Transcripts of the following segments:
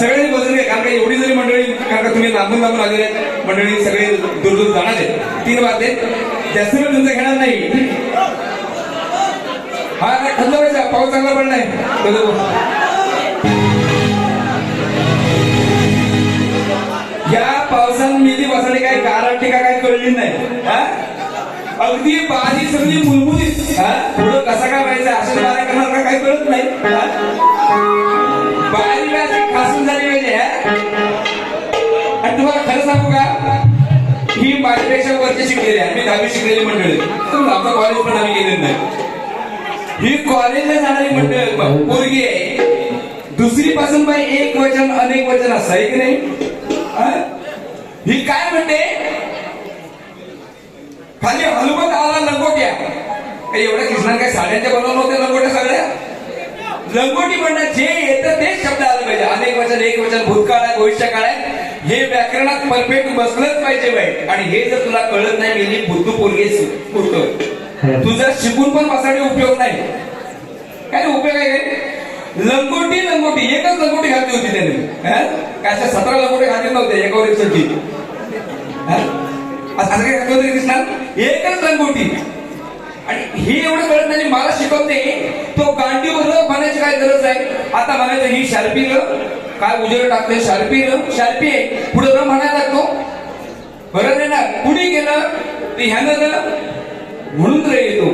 सगळ्यांनी बसून घ्या कारण का एवढी जरी मंडळी कारण का तुम्ही लांबून लांबून आलेले मंडळी सगळे दूर दूर जाणार आहेत. तीन वाजले जास्त वेळ तुमचा घेणार नाही. हा नाही पाऊस चांगला पडलाय. या पावसानं मिली बसाने काय गारठी का काय कळली नाही हा? अगदी बाजी सगळी मुलमुलीत हा? पुढं कसा काय व्हायचं असं करणार का काय कळत नाही माझ्यापेक्षा वरची शिकलेले आम्ही दहावी शिकलेली मंडळी. समजा आमचं कॉलेज पण आम्ही गेलेलं नाही. ही कॉलेजला जाणारी मंडळ पोरगी आहे. दुसरी पासून बाई एक वचन अनेक वचन असं आहे की नाही? ही? काय म्हणते? खाली हनुमत आला लंगोट्या एवढ्या कृष्णाने काय? साड्यांच्या बनवलं होत्या लंगोट्या सगळ्या? लंगोटी म्हणणं जे येतं तेच शब्द आलं पाहिजे. अनेक वचन एक वचन भूतकाळ आहे भविष्य काळ आहे हे व्याकरणात परफेक्ट बसलंच पाहिजे बाई. आणि हे जर तुला कळत नाही मेली बुद्धू पोरगे पुरतो. तुझा शिकून पण बसाडे उपयोग नाही. काय उपयोग आहे? लंगोटी लंगोटी. एकच लंगोटी घातली होती त्याने? काय अशा सतरा लंगोटी घातले नव्हते एक हा? असं काय घातलं होतं कृष्णा? एकच लंगोटी. आणि हे एवढं कळत नाही मला शिकवते तो गांडीवर म्हणायची काय गरज आहे? आता म्हणायचं ही शार्पी र काय उजेड टाकते शार्पी र शार्पी. आहे पुढे न म्हणायला लागतो. बरं नाही ना? कुणी गेलं? ते ह्यानं न? म्हणून रे येतो.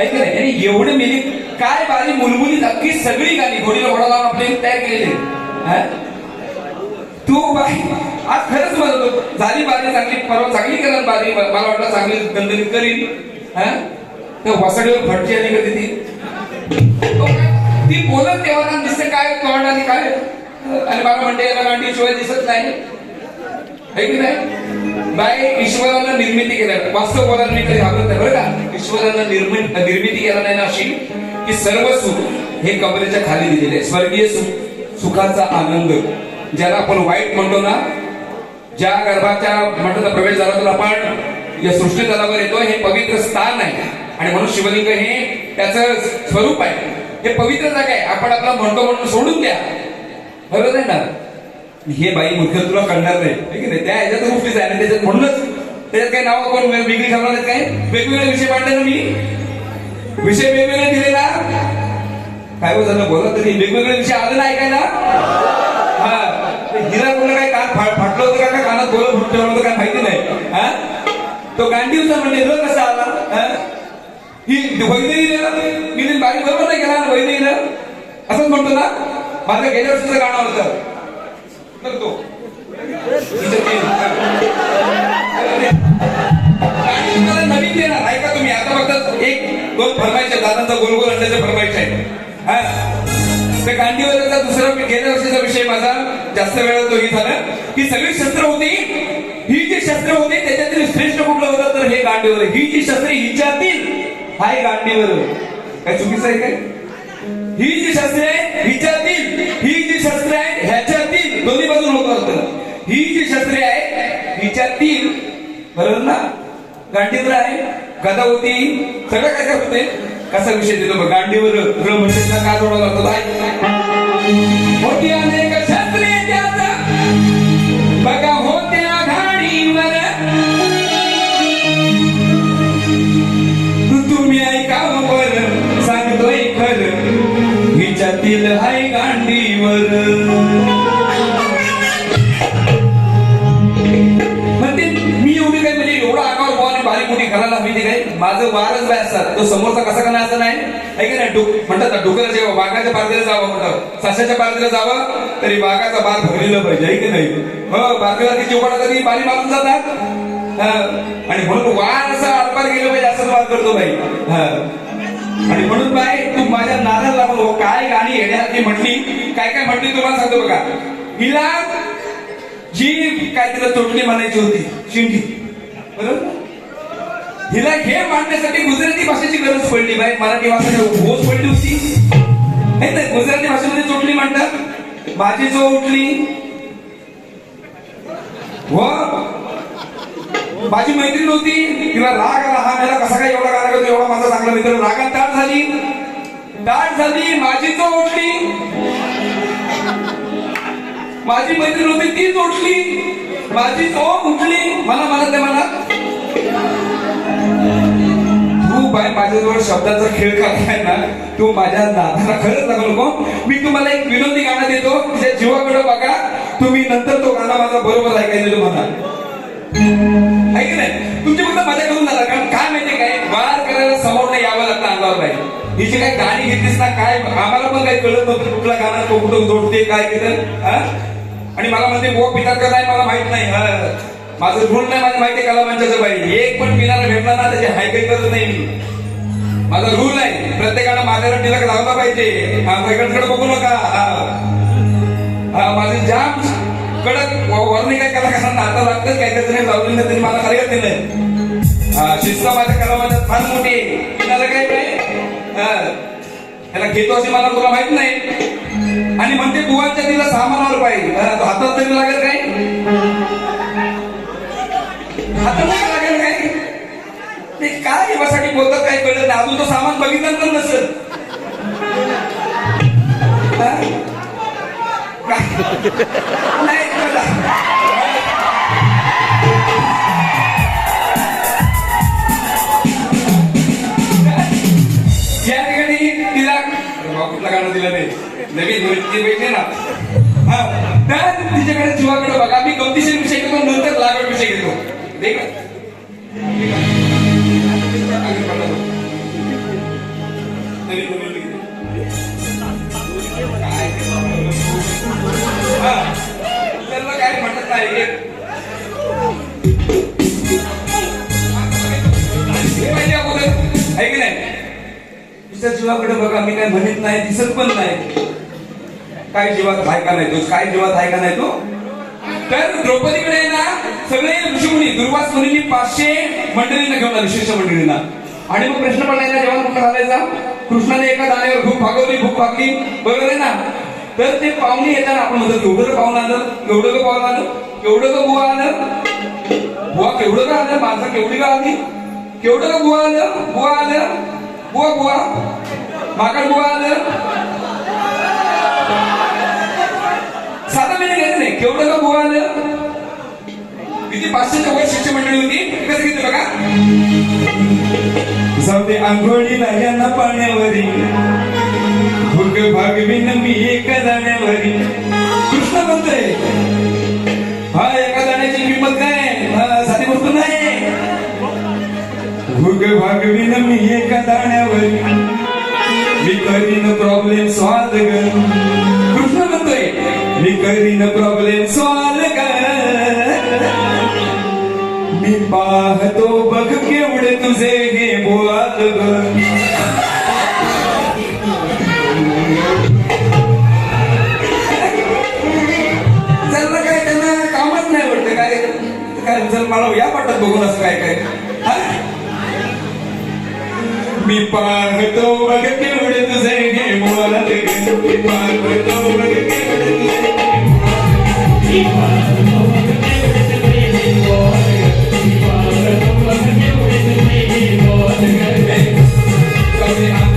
ऐक नाही आणि एवढे मेली काय बारी मुलमुली नक्की सगळी गाणी घोडीला घोडा लावून आपले तयार केलेले. तू बाई आज खरंच म्हणत झाली बारी चांगली परवा चांगली करा बारी. मला वाटलं चांगली दणदणीत करीन. हा? तर वसाडीवर फटची आली कधी ती ती बोलत तेव्हा दिसते काय तोंड काय आणि मला म्हणते याला गांडी शिवाय दिसत नाही. है की नाही? बाय ईश्वरानं निर्मिती केल्या वास्तव बोलायला मी कधी घाबरत नाही बरं का? ईश्वरानं निर्मित निर्मिती केला नाही ना अशी? की सर्व सुख हे कबरेच्या खाली दिलेले स्वर्गीय सुख सुखाचा आनंद. ज्याला आपण वाईट म्हणतो ना ज्या गर्भाच्या म्हणतो प्रवेश झाला तर आपण या सृष्टी तलावर येतो. हे पवित्र स्थान आहे. आणि म्हणून शिवलिंग हे त्याचं स्वरूप आहे. हे पवित्र जागा आहे. आपण आपला म्हणतो म्हणून सोडून द्या. बरोबर आहे ना? हे बाई मुख्य तुला कळणार नाही. की नाही त्या ह्याच्यात गोष्टीच आहे. त्याच्यात म्हणूनच त्याच्यात काही नाव कोण वेगळी घालणार आहेत काय? वेगवेगळे विषय मांडले ना मी. विषय वेगवेगळे दिलेला. काय हो झालं बोला तरी. वेगवेगळे विषय आले ना? ऐकायला हा हिरा बोललं काय कान फाटलं होतं का? काय कानात बोलत फुटलं होतं? काय माहिती नाही. हा? तो होता म्हणजे र कसा आला? हा? ही वैद्यकीय मी बरोबर नाही गेला वैद्यकीय असंच म्हणतो ना. माझं गेल्या वर्षीचं गाणं होतं. करतो नवीन देणार ऐका तुम्ही. आता फक्त एक दोन फरमाईचे दादांचा गोलगोल गोल अंड्याचे आहे हा. त्या दुसरा गेल्या वर्षीचा विषय माझा जास्त वेळा तो ही झाला की सगळी शस्त्र होती ही जी शस्त्र होती त्याच्यातील श्रेष्ठ कुठलं होतं? तर हे गांडीवर ही जी शस्त्र हिच्यातील हाय गांडीवर काय चुकीचं आहे काय? ही जी शस्त्रे आहे हिच्यातील ह्याच्यातील होत असत ही जी शस्त्रे आहेत हिच्या तीन बरोबर ना? गांडीवर आहे गदा होती सगळं काय काय होते कसा विषय दिलो बघ. गांडीवर र म्हणजे का जोडा लागतो? होती अनेक शस्त्रे त्याचा बघा होत्या घाडीवर तुम्ही ऐका बर सांगतोय खर. हिच्यातील आहे माझं वारच बाय असतात. तो समोरचा कसा करणार असं नाही? ऐका ना डुक म्हणतात ना डुकर जेव्हा वाघाच्या पारदीला जावं म्हणतात. सशाच्या पारदीला जावं तरी वाघाचा बार भरलेला पाहिजे ऐक नाही हो बारकेला ती चिवडा तरी पाणी मारून जातात. आणि म्हणून वार असा आरपार गेलं पाहिजे असं वाद करतो बाई. आणि म्हणून बाय तू माझ्या नादाला लागलो हो, काय गाणी येण्यासारखी म्हटली काय काय म्हटली तुम्हाला सांगतो बघा. हिला जी काय तिला तोटली म्हणायची होती शिंडी बरोबर? हिला हे मांडण्यासाठी गुजराती भाषेची गरज पडली बाई. मराठी भाषेची भोज पडली होती. नाही गुजराती भाषेमध्ये चोटली म्हणतात. माझी जो उठली व माझी मैत्रीण होती. तिला राग आला. हा मला कसा काय एवढा गाणं होतो एवढा माझा चांगला मित्र. रागात ताट झाली. ताट झाली. माझी तो उठली माझी मैत्रीण होती. तीच उठली माझी तो उठली. मला म्हणत नाही मला. माझ्याजवळ शब्दाचा खेळ करताय ना तू माझ्या दादाला खरंच लागू नको. मी तुम्हाला एक विनोदी गाणं देतो त्या जीवाकडे बघा तुम्ही नंतर तो गाणं माझा बरोबर ऐकायचं तुम्हाला आहे नाही? तुमची फक्त मजा करून झाला कारण काय माहितीये काय? वार करायला समोर नाही यावं लागतं अंगावर नाही ही जी काय गाणी घेतलीस ना काय? आम्हाला पण काही कळत नव्हतं कुठला गाणं तो कुठं जोडते काय केलं आणि मला म्हणते वो पितात का नाही मला माहीत नाही. माझं गुण नाही माझ्या माहिती कलामांच्या बाई. एक पण पिणारा भेटला ना त्याची हायकाई करत नाही मी. माझा रूल आहे प्रत्येकानं माझ्याला टिलक लावला पाहिजे. हा बघू नका. हा. माझे जाम कडक वॉर्निंग काय कलाकारांना आता लागतं काय काय तरी लावली नाही तरी मला खरं दिलं हा शिस्त माझ्या कलामध्ये फार मोठी आहे. काय काय हा. त्याला घेतो असे मला तुला माहीत नाही. आणि म्हणते बुवांच्या तिला सामानावर पाहिजे. हातात तरी लागेल काय? हातात ते काय एवढ्यासाठी बोलतात काय कळत नाही. अजून तो सामान बघितलं पण नसेल नाही या ठिकाणी तिला अरे गाणं दिलं नाही. नवीन गोष्टी भेटले ना. हा. तर तिच्याकडे जीवाकडे बघा. मी गमतीशीर विषय घेतो नंतर लागवड विषय घेतो. काय काय म्हणत नाही अगोदर नाही तिच्या जीवाकडे बघा मी काय म्हणत नाही दिसत पण नाही. काय जीवात आहे का नाही तो? काय जीवात आहे का नाही तो? तर द्रौपदीकडे ना सगळे ऋषीमुनी दुर्वास मुनी पाचशे मंडळींना घेऊन विशेष मंडळींना आणि मग प्रश्न पडला जेव्हा कुठं घालायचा कृष्णाने एका दाण्यावर भूक भागवली भूक भागली. बरोबर आहे ना? तर ते पाहुणे येताना आपण म्हणतो एवढं पाहुणं आलं एवढं का पाहुणं आलं केवढं का बुवा आलं. बुवा केवढं का आलं? माणसं केवढी का आली? केवढं का बुवा आलं? बुवा आलं? बुवा बुवा. माकड बुवा आलं? साधा महिने घ्यायचं नाही. केवढं का बुवा आलं? किती पाचशेच्या वर शिष्य मंडळी होती? कसं घेते बघा. जाऊ दे आंघोळीला यांना पाण्यावरी. भुग भागविन मी एका दाण्यावरी. कृष्ण म्हणतोय हा एका दाण्याची किंमत काय? साधी गोष्ट नाही. भुग भागविन मी एका दाण्यावरी. मी करीन प्रॉब्लेम सॉल्व ग. कृष्ण म्हणतोय मी करीन प्रॉब्लेम सॉल्व कर मी पाहतो बघ केवढे तुझे हे बोल ग. काय त्यांना कामच नाही वाटतं. काय काय चल मला या वाटत बघून असं काय काय. मी पाहतो बघ केवढे तुझे हे बोल मी पाहतो बघ केवढे तुझे हे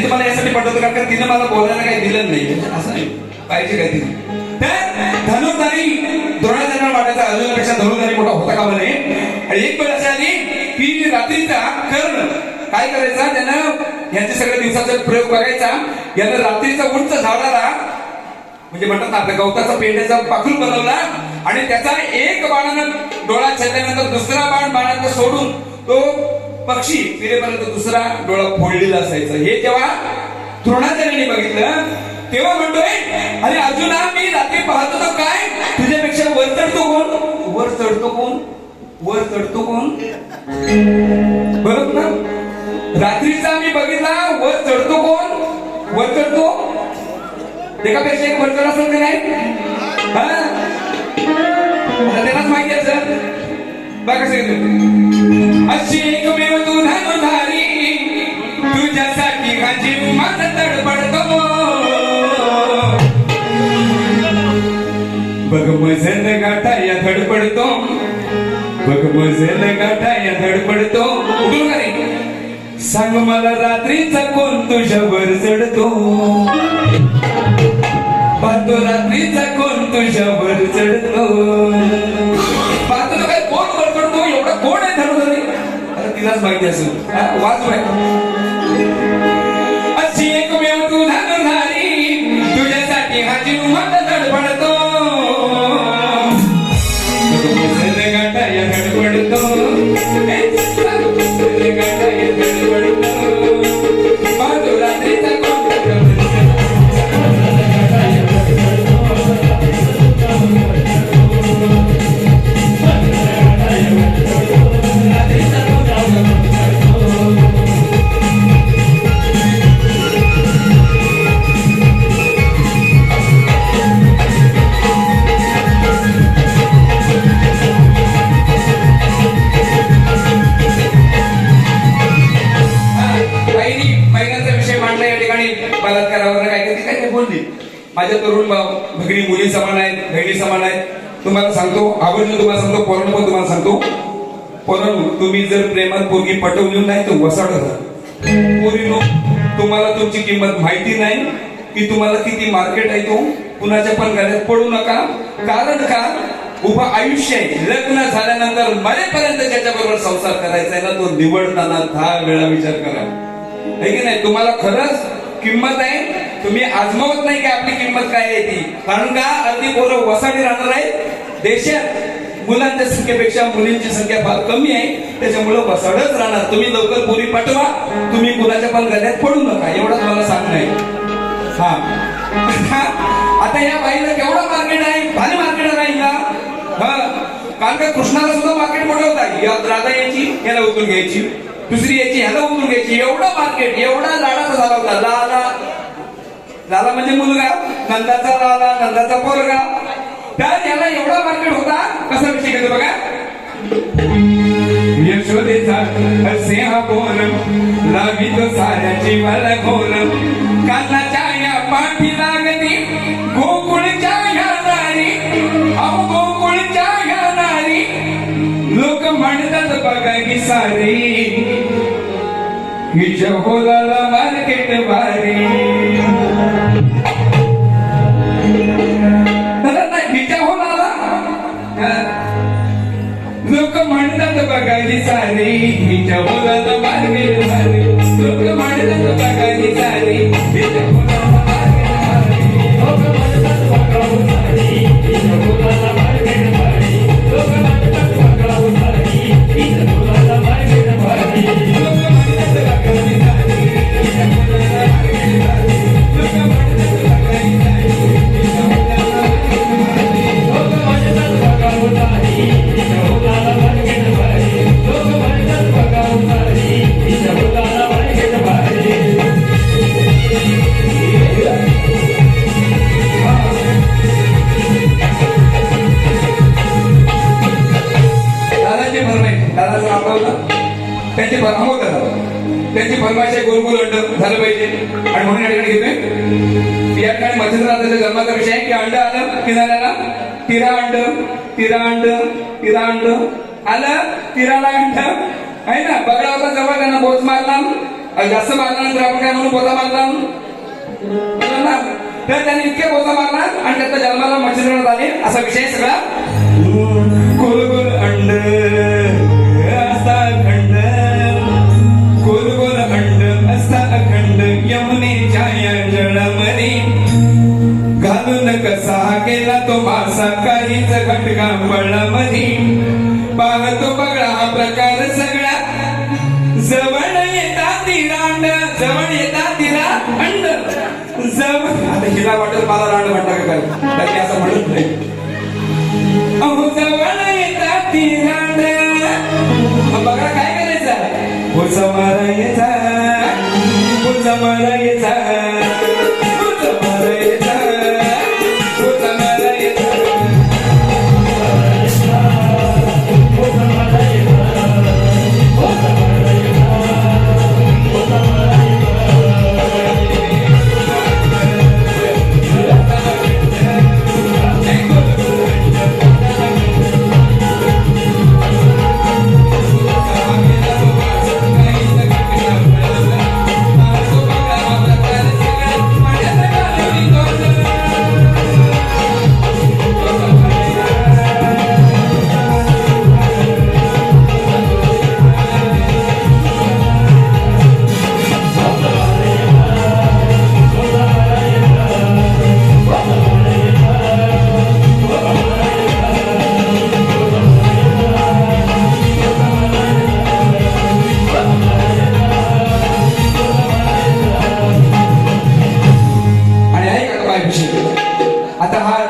मी तुम्हाला यासाठी पाठवतो कारण का मला बोलायला काही दिलं नाही. म्हणजे असं नाही. पाहिजे काय तिने. तर धनुर्धारी द्रोणाचार्य वाटायचा अर्जुनापेक्षा धनुर्धारी मोठा होता का म्हणे आणि एक वेळ अशी आली की रात्रीचा कर्ण काय करायचा? त्यानं यांचे सगळ्या दिवसाचा प्रयोग बघायचा. यानं रात्रीचा उंच झाडाला म्हणजे म्हणतात ना आपल्या गवताचा पेंड्याचा पाखूल बनवला आणि त्याचा एक बाणानं डोळा छेदल्यानंतर दुसरा बाण बाणाचा सोडून तो पक्षी फिरेपर्यंत दुसरा डोळा फोडलेला असायचा. हे जेव्हा द्रोणाचार्याने बघितलं तेव्हा म्हणतोय अरे अजून मी रात्री पाहतो तर काय? तुझ्यापेक्षा वर चढतो कोण? वर चढतो कोण? वर चढतो कोण? बरोबर ना? रात्रीचा मी बघितला वर चढतो कोण? वर चढतो? एकापेक्षा एक वरचढ असेल की नाही? हा? त्यालाच माहिती असेल. सर बघा कसं अशी एकमेव तू धनुधारी तुझ्यासाठी हा जीव माझा तडपडतो. बघ मजल गाठा या धडपडतो. बघ मजल गाठा या धडपडतो सांग मला रात्रीचा कोण तुझ्यावर चढतो? पाहतो रात्रीचा कोण तुझ्यावर चढतो? पाहतो काय कोण वर चढतो एवढा कोण आहे धनुधरी आता तिलाच माहिती असेल. हा, वाच माहिती अशी एकमेव तू तुझ्यासाठी हा जीव मत धडपडतो गाठा माझ्या तरुण भगिनी मुली समान आहेत बहिणी समान आहेत. तुम्हाला सांगतो आवर्जून तुम्हाला सांगतो पोरण पण तुम्हाला सांगतो. पोरण तुम्ही जर प्रेमात पोरगी पटवली नाही तर वसाड पोरीनो तुम्हाला तुमची किंमत माहिती नाही की तुम्हाला किती मार्केट आहे तो. कुणाच्या पण गाड्यात पडू नका. कारण का? उभं आयुष्य आहे. लग्न झाल्यानंतर मरेपर्यंत ज्याच्या बरोबर संसार करायचा आहे ना तो निवडताना दहा वेळा विचार करा. है की नाही? तुम्हाला खरंच किंमत आहे. तुम्ही आजमावत नाही की आपली किंमत काय आहे ती. कारण का? अगदी पोरं वसाडी राहणार आहेत. देशात मुलांच्या संख्येपेक्षा मुलींची संख्या फार कमी आहे. त्याच्यामुळे वसाडच राहणार. तुम्ही लवकर पोरी पाठवा. तुम्ही कुणाच्या पण गळ्यात पडू नका. एवढंच मला सांगणं आहे. हा. आता या बाईला केवढं मार्केट आहे? भारी मार्केट आहे का हा. कारण का कृष्णाला सुद्धा मार्केट मोठं होता या राधा यायची याला उतरून घ्यायची. दुसरी याची ह्याला उतरून घ्यायची. एवढं मार्केट एवढा लाडाचा झाला होता. लाला. लाला म्हणजे मुलगा. नंदाचा लाला नंदाचा पोरगा. तर याला एवढा मार्केट होता. कसा विषय घेतो बघा. यशोदेचा असे हा बोल लावित साऱ्याची मला बोल कानाच्या या पाठी लागती. हिच्या मार्केट भारी. लोक म्हणतात बघायची सारी हिच्या मुलाला मार्केट तिरा अंड तिरा अंड आलं तिराला अंड आहे ना बगडा होता जवळ त्यांना बोच मारला अं, जास्त मारल्यानंतर आपण काय म्हणून बोचा मारला बरोबर ना? तर त्यांनी इतके बोचा मारला आणि त्याचा जन्माला मच्छिंद्रनाथ आले असा विषय सगळा गोल गोल अंड मध्ये पाहतो बघा हा प्रकार सगळा. जवळ येता ती रांड जवळ येता तिला अंड. जवळ आता हिला वाटत मला रांड म्हणता का काय? असं म्हणत नाही. अहो जवळ येता ती बघा काय करायचं? पुढचा मारायचा. पुढचा मारायचा. पुढचा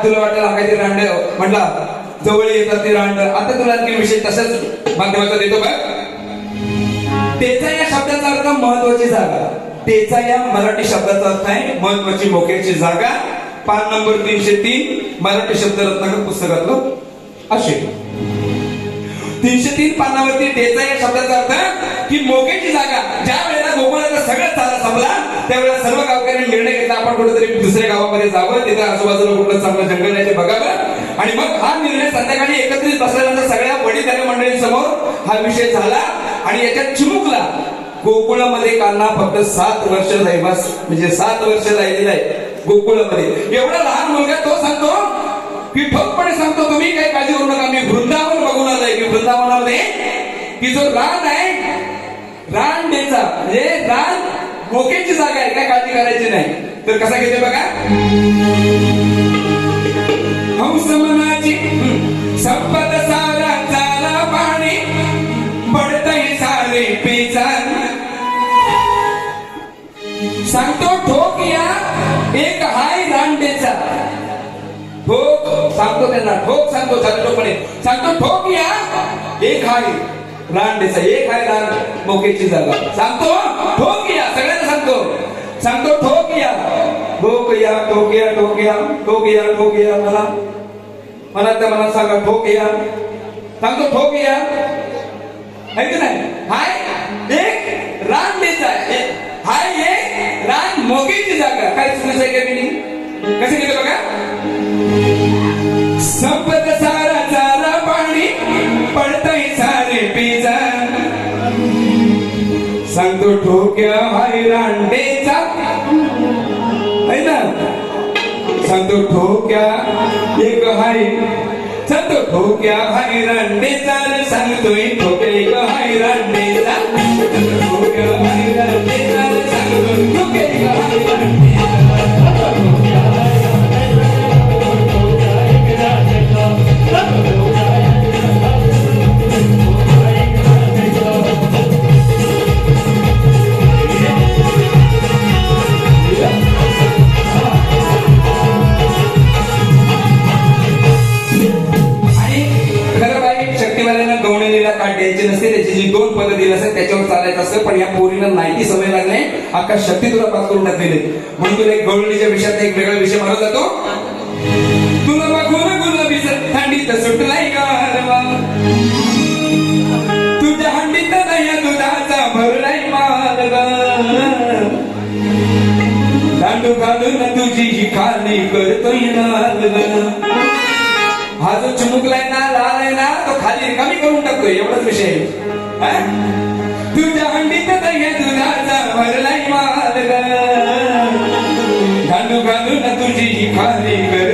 तुला वाटलं हा रांड. म्हटला जवळ येतात ते रांड. आता तुला आणखी विषय तसंच माध्यमाचा देतो का तेचा या शब्दाचा अर्थ महत्वाची जागा. तेचा या मराठी शब्दाचा अर्थ आहे महत्वाची मोक्याची जागा. पान नंबर तीनशे तीन मराठी शब्द रत्नाकर पुस्तकातलं असे. तीनशे तीन पानावरती त्याचा या शब्दाचा अर्थ की मोक्याची जागा. ज्या वेळेला गोकुळाचा सगळं संपला. त्यावेळेला सर्व गावकऱ्यांनी निर्णय घेतला. आपण कुठेतरी दुसऱ्या गावामध्ये जावं. तिथं आजूबाजूला कुठलं चांगलं जंगल आहे ते बघावं. आणि मग हा निर्णय संध्याकाळी एकत्रित बसल्यानंतर सगळ्या वडील मंडळींसमोर हा विषय झाला. आणि याच्यात चिमुकला. गोकुळामध्ये कान्हा फक्त सात वर्ष दैवास म्हणजे सात वर्ष राहिलेलं आहे गोकुळामध्ये. एवढा लहान मुलगा तो सांगतो की ठोकपणे सांगतो तुम्ही काही काळजी करू नका. मी वृंदावन बघून आलोय. की वृंदावनामध्ये. की जो रान आहे. रान मेचा म्हणजे रान मोक्याची जागा आहे काय काळजी करायची नाही. तर कसा घेते बघा. हंस मनाची संपत सारा चाला पाणी पडतय सारे पेचा सांगतो ठोक या एक हाय रांडेचा ठोक सांगतो त्यांना ठोक सांगतो चालटोपणे सांगतो ठोक या एक हाय. रांडेचा एक आहे रान मोकेची जागा. सांगतो ठोक या सगळ्यांना सांगतो. सांगतो ठोक या ठोक या ठोक या ठोक या ठोक या ठोक या मला. मला त्या मला सांगा ठोक या सांगतो ठोक या है की नाही? हाय एक रान द्यायचा हाय एक रान मोगेची जागा. काय सुरू आहे का मी कसे केलं बघा? संपत सांगतो ठोक्या हैरांडेचा आहे ना? सांगतो ठोक्या एक हाय सांगतो ठोक्या हैरांडेचा रांडेचा रे सांगतोय ठोक्या एक हैरांडेचा ठोक्या हैरांडेचा रांडेचा रे ठोक्या एक हैरांडेचा गवणीला काट नसते त्याची जी दोन पदं दिली असतात त्याच्यावर चालायचं असतं. पण या पोरीला नाईटी सवय लागले अख्खा शक्ती तुला पास करून टाकलेले म्हणून तुला एक गवळणीच्या विषयात एक वेगळा विषय मानला जातो. तुला बघून गुलाबीच थंडीत सुटलाय गारवा तुझ्या हंडीत नाही दुधाचा भरलाय मालवा. दांडू घालून तुझी ही खाली करतोय नालवा हा जो चिमुकलाय ना लाल आहे ना तो खाली रिकामी करून टाकतोय एवढाच विषय. तुझ्या हंडीत दह्या दुधाचा भरलाय माल ग दांडू घालून तुझी खाली कर.